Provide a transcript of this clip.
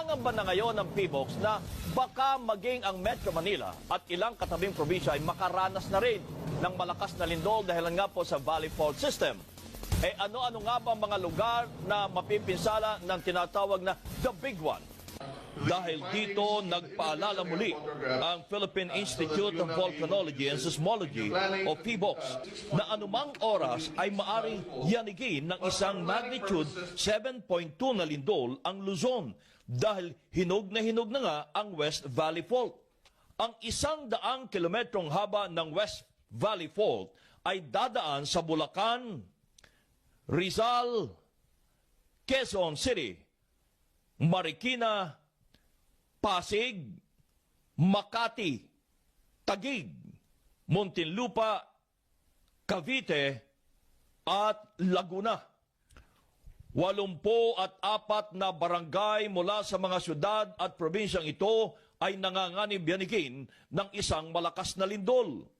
nangangamba na ngayon ng PBOX na baka maging ang Metro Manila at ilang katabing probinsya ay makaranas na rin ng malakas na lindol dahil nga po sa Valley Fault System. Eh ano-ano nga ba ang mga lugar na mapipinsala ng tinatawag na The Big One? Dahil dito, nagpaalala muli ang Philippine Institute of Volcanology and Seismology o PBOX na anumang oras ay maaring yanigin ng isang magnitude 7.2 na lindol ang Luzon dahil hinog na hinog na nga ang West Valley Fault. Ang isang daang kilometrong haba ng West Valley Fault ay dadaan sa Bulacan, Rizal, Quezon City, Marikina, Pasig, Makati, Tagig, Muntinlupa, Cavite, at Laguna. Walumpo at apat na barangay mula sa mga syudad at probinsyang ito ay nanganganib yanigin ng isang malakas na lindol.